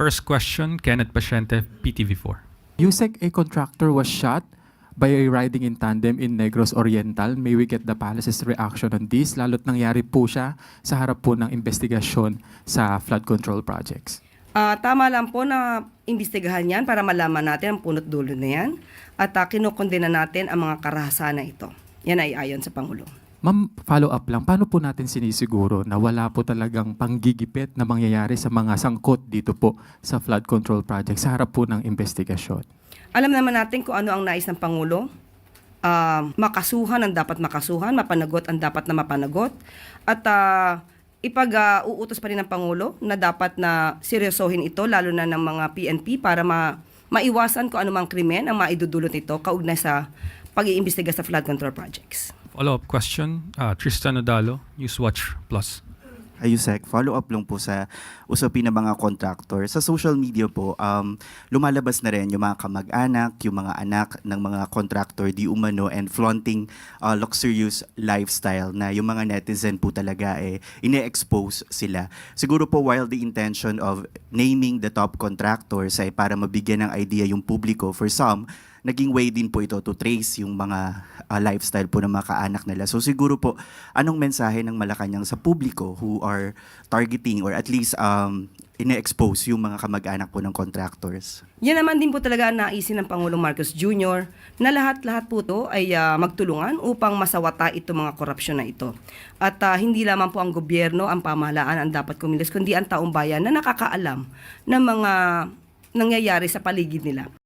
First question, Kenneth Pasyente, PTV4. Yusek, a contractor was shot by a riding in tandem in Negros Oriental. May we get the palace's reaction on this? Lalo't nangyari po siya sa harap po ng investigasyon sa flood control projects. Ah, tama lang po na imbestigahan yan para malaman natin ang punot dulo na yan at uh, kinukondena natin ang mga karahasan na ito. Yan ay ayon sa Pangulo. Ma'am, follow up lang. Paano po natin sinisiguro na wala po talagang panggigipit na mangyayari sa mga sangkot dito po sa flood control project sa harap po ng investigasyon? Alam naman natin kung ano ang nais ng Pangulo. Ah, makasuhan ang dapat makasuhan, mapanagot ang dapat na mapanagot. At ah, ipag-uutos pa rin ng Pangulo na dapat na seryosohin ito, lalo na ng mga PNP, para ma maiwasan kung anumang krimen ang maidudulot nito kaugnay sa pag-iimbestiga sa flood control projects. Follow-up question, uh, Tristan Odalo, Newswatch Plus. Ayusek, follow up lang po sa usapin ng mga contractor. Sa social media po, um, lumalabas na rin yung mga kamag-anak, yung mga anak ng mga contractor di umano and flaunting uh, luxurious lifestyle na yung mga netizen po talaga eh, ine-expose sila. Siguro po while the intention of naming the top contractors ay para mabigyan ng idea yung publiko for some, naging way din po ito to trace yung mga uh, lifestyle po ng mga kaanak nila. So siguro po, anong mensahe ng Malacanang sa publiko who are targeting or at least um, ine-expose yung mga kamag-anak po ng contractors? Yan naman din po talaga ang naisin ng Pangulong Marcos Jr. na lahat-lahat po to ay ah, magtulungan upang masawata itong mga korupsyon na ito. At ah, hindi lamang po ang gobyerno, ang pamahalaan ang dapat kumilos, kundi ang taong bayan na nakakaalam ng mga nangyayari sa paligid nila.